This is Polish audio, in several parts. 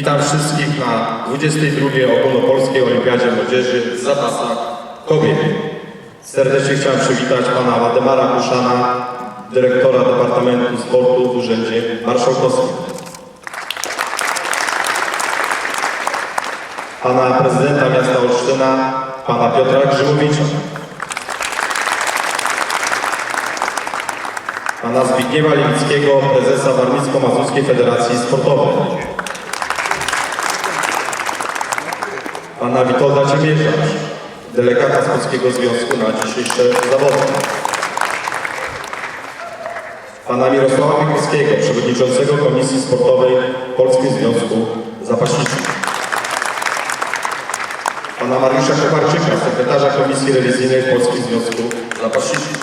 Witam wszystkich na 22. Ogólnopolskiej Olimpiadzie Młodzieży w zapasach kobiet. Serdecznie chciałem przywitać pana Waldemara Kuszana, dyrektora Departamentu Sportu w Urzędzie Marszałkowskim. Pana prezydenta miasta Olsztyna, pana Piotra Grzymowicza. Pana Zbigniewa Lewickiego, prezesa Warmińsko-Mazurskiej Federacji Sportowej. Pana Witolda Ciemierza, delegata z Polskiego Związku na dzisiejsze zawody. Pana Mirosława Mikulskiego, przewodniczącego Komisji Sportowej Polskiego Związku Zapaśniczych. Pana Mariusza Kowarczyka, sekretarza Komisji Rewizyjnej w Polskim Związku Zapaśniczych.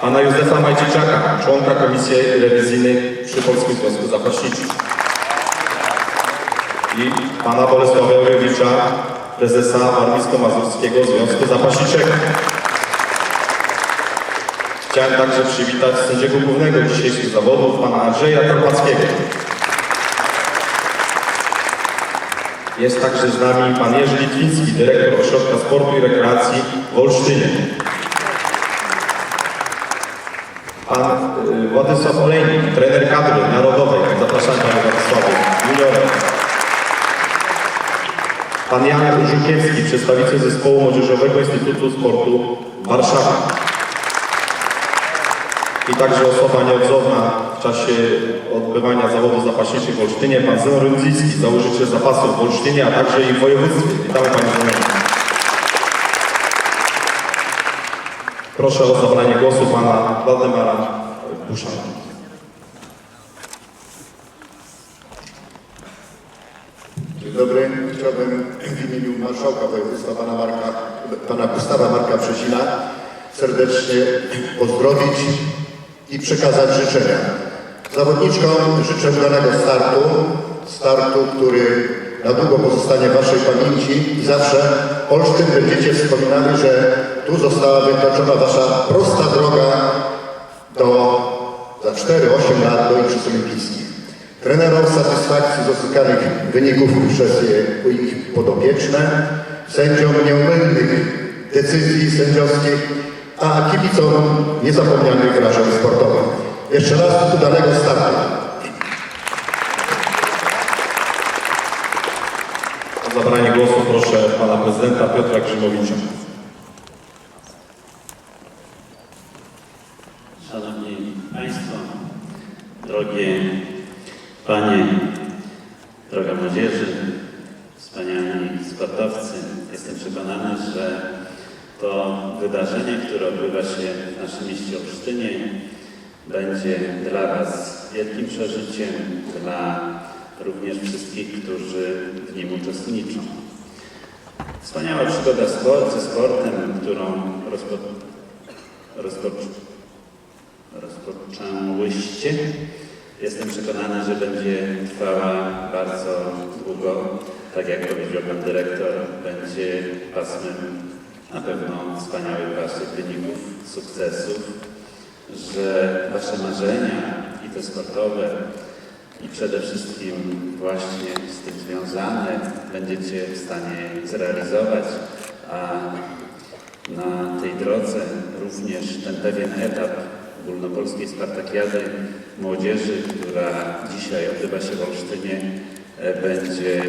Pana Józefa Majdziczaka, członka Komisji Rewizyjnej przy Polskim Związku Zapaśniczych. I pana Bolesława Jurewicza, prezesa Warmińsko-Mazurskiego Związku Zapaśniczego. Chciałem także przywitać sędziego głównego dzisiejszych zawodów, pana Andrzeja Karpackiego. Jest także z nami pan Jerzy Litwiński, dyrektor Ośrodka Sportu i Rekreacji w Olsztynie. Pan y, Władysław Olejnik, trener kadry narodowej. Zapraszam panie Władysławie, juniorem. Pan Jan Żukiewski, przedstawiciel zespołu Młodzieżowego Instytutu Sportu w Warszawie. I także osoba nieodzowna w czasie odbywania zawodów zapaśniczych w Olsztynie, pan Zenon Rydzyński, założyciel zapasów w Olsztynie, a także i w województwie. Witamy panie Zenonie. Proszę o zabranie głosu pana Waldemara Buszana. Dobry. Chciałbym w imieniu Marszałka Województwa pana, Marka, pana Gustawa Marka Brzezina serdecznie pozdrowić i przekazać życzenia. Zawodniczkom życzę udanego startu, startu, który na długo pozostanie w Waszej pamięci i zawsze Olsztyn będziecie wspominali, że tu została wytoczona Wasza prosta droga do za 4-8 lat do Igrzysk Olimpijskich. Trenerom satysfakcji z uzyskanych wyników przez ich podopieczne, sędziom nieumylnych decyzji sędziowskich, a kibicom niezapomnianych wrażeń sportowych. Jeszcze raz udanego startu. O zabranie głosu proszę pana prezydenta Piotra Grzymowicza. Szanowni Państwo, drogie Panie, droga młodzieży, wspaniali sportowcy, jestem przekonany, że to wydarzenie, które odbywa się w naszym mieście Olsztynie, będzie dla Was wielkim przeżyciem, dla również wszystkich, którzy w nim uczestniczą. Wspaniała przygoda sport, ze sportem, którą rozpo, rozpoczęła rozpoczęłyście. Jestem przekonany, że będzie trwała bardzo długo. Tak jak powiedział Pan Dyrektor, będzie pasmem na pewno wspaniałych Waszych wyników, sukcesów, że Wasze marzenia i te sportowe i przede wszystkim właśnie z tym związane będziecie w stanie zrealizować, a na tej drodze również ten pewien etap ogólnopolskiej Spartakiady Młodzieży, która dzisiaj odbywa się w Olsztynie, e, będzie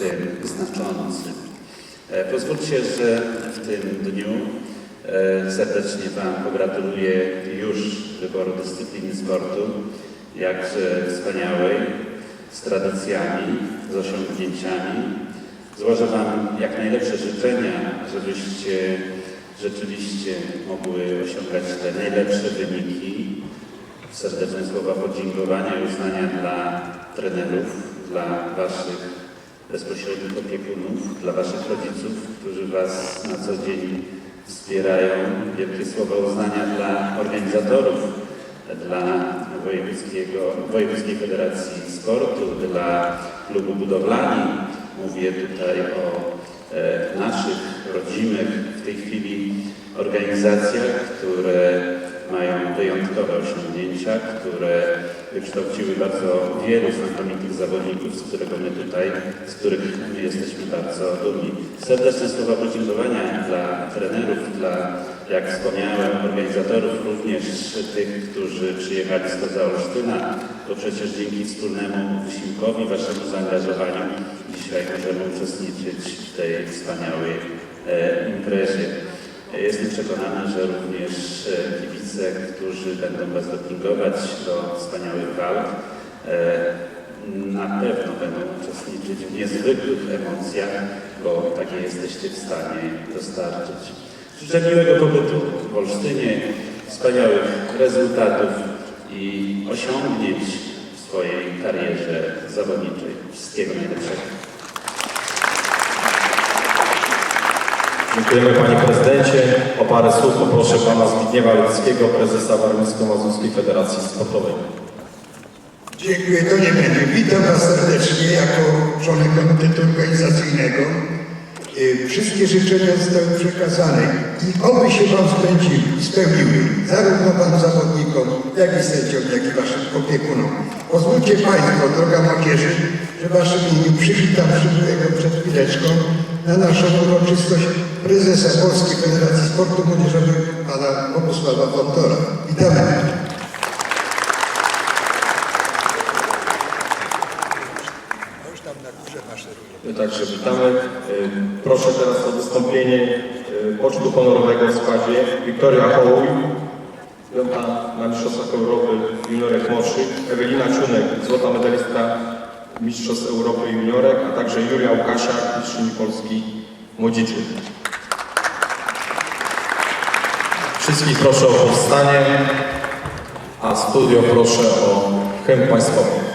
tym znaczący. E, Pozwólcie, że w tym dniu e, serdecznie Wam pogratuluję już wyboru dyscypliny sportu, jakże wspaniałej, z tradycjami, z osiągnięciami. Złożę Wam jak najlepsze życzenia, żebyście rzeczywiście mogły osiągać te najlepsze wyniki. Serdeczne słowa podziękowania i uznania dla trenerów, dla Waszych bezpośrednich opiekunów, dla Waszych rodziców, którzy Was na co dzień wspierają. Wielkie słowa uznania dla organizatorów, dla Wojewódzkiego, Wojewódzkiej Federacji Sportu, dla klubu budowlani. Mówię tutaj o e, naszych rodzimych w tej chwili organizacjach, które mają wyjątkowe osiągnięcia, które wykształciły bardzo wielu znakomitych zawodników, z którego my tutaj, z których my jesteśmy bardzo dumni. Serdeczne słowa podziękowania dla trenerów, dla, jak wspomniałem, organizatorów, również tych, którzy przyjechali spoza Olsztyna, bo przecież dzięki wspólnemu wysiłkowi, waszemu zaangażowaniu dzisiaj możemy uczestniczyć w tej wspaniałej e, imprezie. Jestem przekonany, że również e, kibice, którzy będą Was dopingować do wspaniałych walk, e, na pewno będą uczestniczyć w niezwykłych emocjach, bo takie jesteście w stanie dostarczyć. Życzę miłego pobytu w Olsztynie, wspaniałych rezultatów i osiągnięć w swojej karierze zawodniczej. Wszystkiego najlepszego. Dziękujemy Panie Prezydencie. O parę słów poproszę Pana Zbigniewa Leckiego, prezesa Warmińsko-Mazurskiej Federacji Sportowej. Dziękuję, to nie będzie. Witam Was serdecznie jako członek komitetu organizacyjnego. Y, Wszystkie życzenia zostały przekazane i oby się Wam spędziły, spełniły, zarówno Wam zawodnikom, jak i sędziom, jak i Waszym opiekunom. Pozwólcie Państwo, droga młodzieży, że Waszym imieniu przywitam przybyłego przed chwileczką na naszą uroczystość prezesa Polskiej Federacji Sportu Młodzieżowego, pana Bogusława Fontora. Witamy. My także witamy. Y, Proszę teraz o wystąpienie y, pocztu honorowego w składzie Wiktoria Hołuj, piąta na Mistrzostwach Europy Juniorek Młodszych, Ewelina Czunek, złota medalistka Mistrzostw Europy Juniorek, a także Julia Łukasiak, mistrzyni Polski Młodzieży. Wszystkich proszę o powstanie, a studio proszę o hymn państwowy.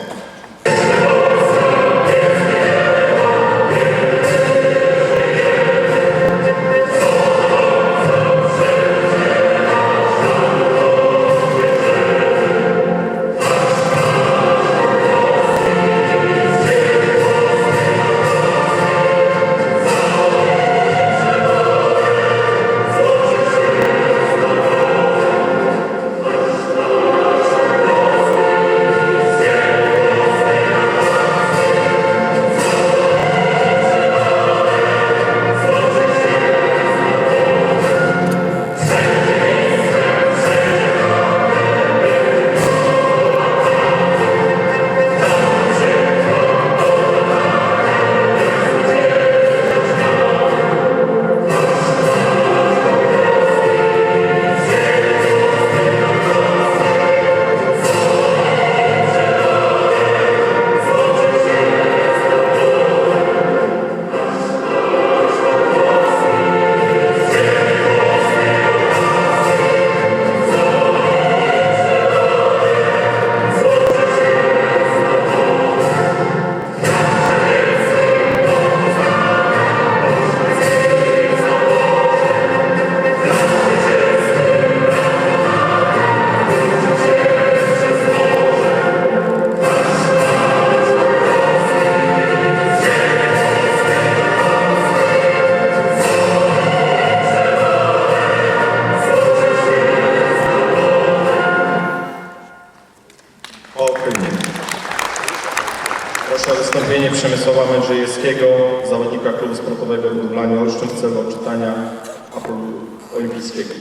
Olimpijskiego.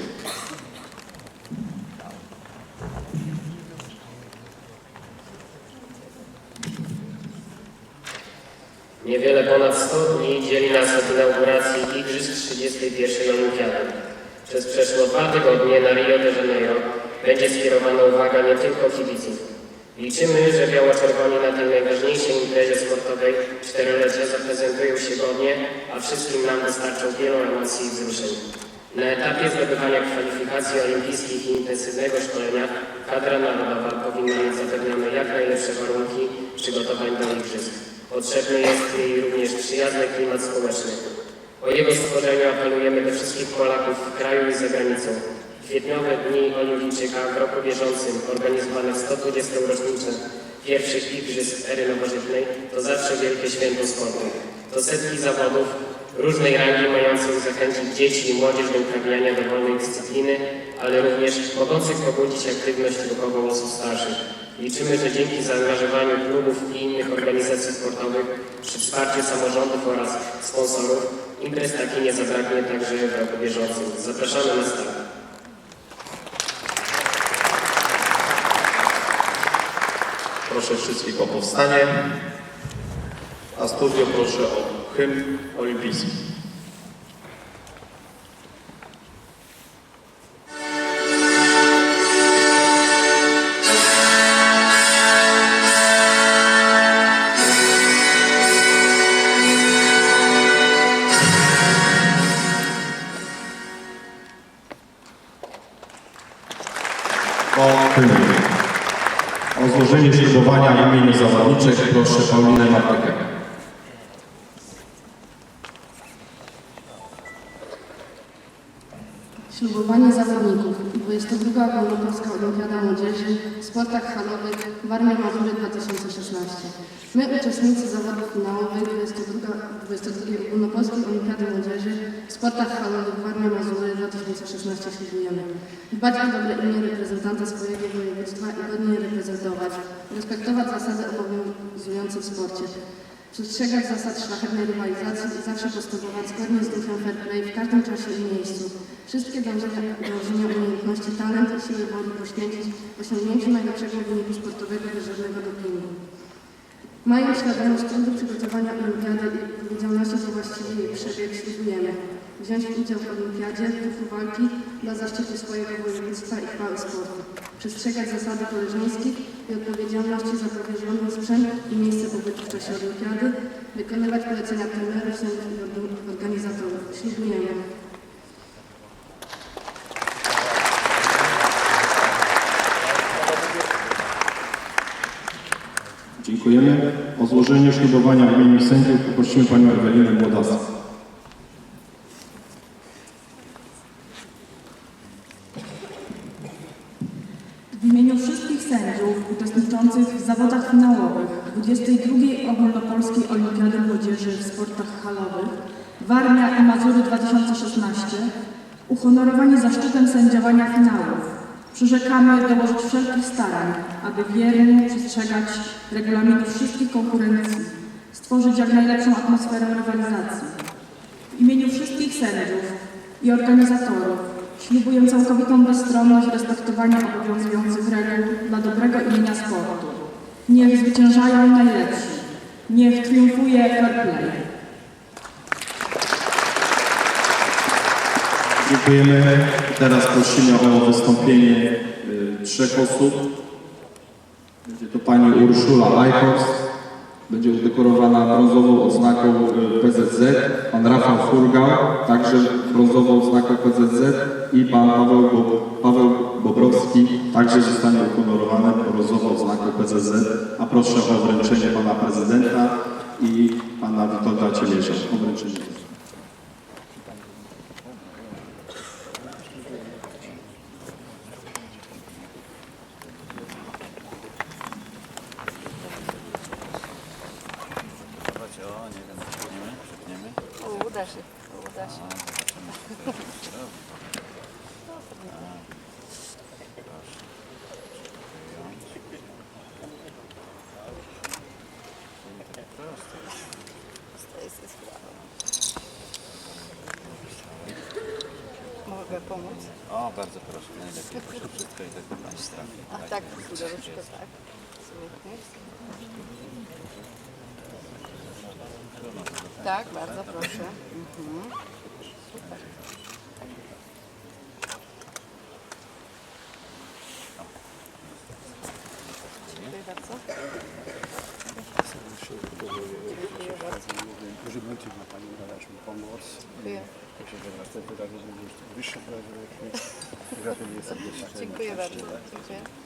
Niewiele ponad 100 dni dzieli nas od inauguracji Igrzysk 31. Olimpiady. Przez przeszło dwa tygodnie na Rio de Janeiro będzie skierowana uwaga nie tylko kibiców. Liczymy, że biało-czerwoni na tej najważniejszej imprezie sportowej czterolecia zaprezentują się godnie, a wszystkim nam dostarczą wielu emocji i wzruszeń. Na etapie zdobywania kwalifikacji olimpijskich i intensywnego szkolenia kadra narodowa powinna mieć zapewnione jak najlepsze warunki przygotowań do igrzysk. Potrzebny jest jej również przyjazny klimat społeczny. O jego stworzeniu apelujemy do wszystkich Polaków w kraju i za granicą. Kwietniowe Dni Olimpijczyka w roku bieżącym organizowane w 120. rocznicę pierwszych Igrzysk ery nowożytnej to zawsze wielkie święto sportu. to setki zawodów różnej rangi mających zachęcić dzieci i młodzież do uprawiania dowolnej dyscypliny, ale również mogących pobudzić aktywność ruchową osób starszych. Liczymy, że dzięki zaangażowaniu klubów i innych organizacji sportowych przy wsparciu samorządów oraz sponsorów imprez taki nie zabraknie także w roku bieżącym. Zapraszamy na start. Proszę wszystkich o powstanie. A studio proszę o hymn olimpijski. O hymn. O złożenie ślubowania w imieniu zawodniczych proszę Paulinę Martykę. Ślubowanie zawodników. 22. Ogólnopolska Olimpiada Młodzieży w sportach halowych Warmia Mazury 2016. My, uczestnicy zawodów finałowych 22. 22 Ogólnopolskiej Olimpiady Młodzieży w sportach halowych Warmia Mazury 2016 ślubujemy. Dbać o dobre imię reprezentanta swojego województwa i godnie reprezentować. Respektować zasady obowiązujące w sporcie. Przestrzegać zasad szlachetnej rywalizacji i zawsze postępować zgodnie z duchem fair play w każdym czasie i miejscu. Wszystkie dążenia, dążenia umiejętności, talent i siły woli poświęcić osiągnięciu najlepszego wyniku sportowego bez żadnego dopingu. Mając świadomość trudu przygotowania olimpiady i odpowiedzialności za właściwy jej przebieg, ślubujemy wziąć udział w olimpiadzie duchu walki dla zaszczytu swojego województwa i chwały sportu, przestrzegać zasady koleżeńskich i odpowiedzialności za powierzony sprzęt i miejsce pobytu w czasie olimpiady, wykonywać polecenia trenerów, sędziów i organ- organizatorów. Ślubujemy. Dziękujemy. O złożenie ślubowania w imieniu sędziów poprosimy Panią Ewelinę Młodasę. W imieniu wszystkich sędziów uczestniczących w zawodach finałowych 22. Ogólnopolskiej Olimpiady Młodzieży w sportach halowych Warmia i Mazury 2016 uhonorowani zaszczytem sędziowania finałów przyrzekamy dołożyć wszelkich starań, aby wiernie przestrzegać regulaminów wszystkich konkurencji, stworzyć jak najlepszą atmosferę rywalizacji. W imieniu wszystkich sędziów i organizatorów ślubuję całkowitą bezstronność respektowania obowiązujących reguł dla dobrego imienia sportu. Niech zwyciężają najlepsi. Niech triumfuje fair play. Dziękujemy. Teraz prosimy o wystąpienie y, trzech osób. Będzie to Pani Urszula Eichhorst. Będzie udekorowana brązową odznaką y, PZZ. Pan Rafał Furgał, także brązową odznaką PZZ. I Pan Paweł, Bo, Paweł Bobrowski, także zostanie uhonorowany brązową odznaką PZZ. A proszę o wręczenie Pana Prezydenta i Pana Witolda Cielierza. O wręczenie. Uda się, uda się. To jest. Mogę pomóc? O, bardzo proszę, najlepiej proszę wszystko i tak do Państwa. A tak, pudełeczko, tak. Smutnie. Tak, bardzo proszę. Mhm. Super. Dziękuję bardzo. Dziękuję bardzo. Duży ma Pani nadać mi pomoc. Dziękuję. Myślę, że następny raz będzie już wyższy prawie. Gratuluję serdecznie. Dziękuję bardzo. Dziękuję.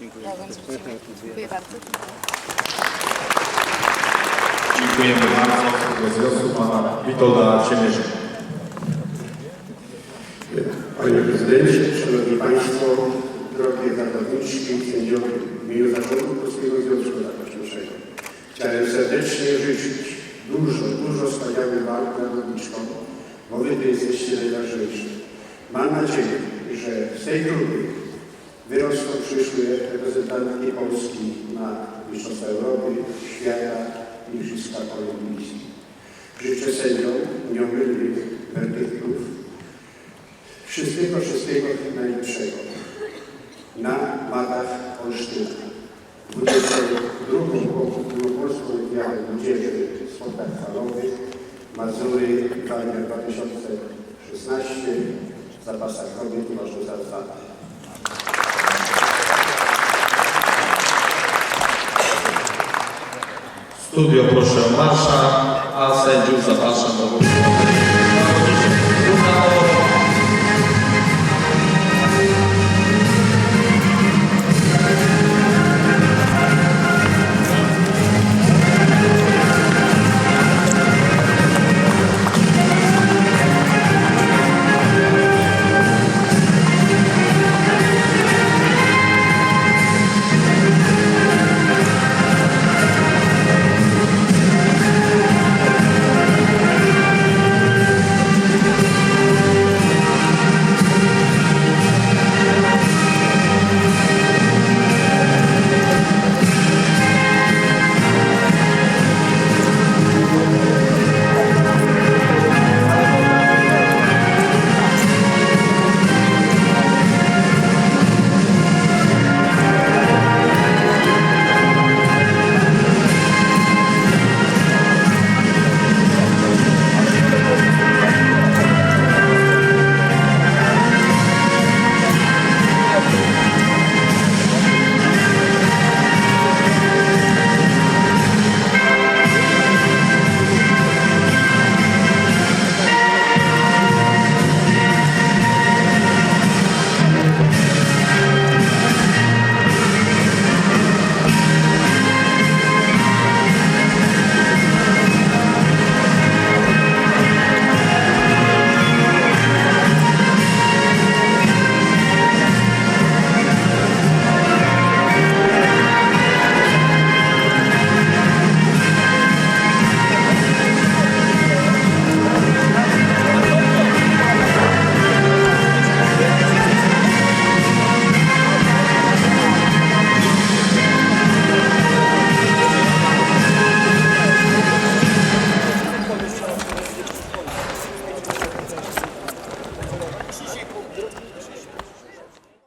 Dziękuję bardzo. Dziękujemy bardzo. Z pana Witolda Ciemierza. Panie Prezydencie, Szanowni Państwo, drogie zawodniczki, sędziowie, w imieniu Zarządu Polskiego Związku Narkoczniczego chciałem serdecznie życzyć dużo, dużo wspaniałych walk zawodniczkom, bo Wy tu jesteście najważniejsi. Mam nadzieję, że z tej grupy wyrosną przyszłe reprezentantki Polski na Mistrzostwa Europy, świata i Igrzyskach Olimpijskich. Życzę sędziom nieomylnych werdyktów, Wszystkiego, wszystkiego najlepszego. Na matach Olsztyna. 22. Ogólnopolską Olimpiadę Młodzieży w sportach falowych Mazury Italia 2016 w zapasach kobiet za dwa. Studio proszę o marsza, a sędziów zapraszam do głosu.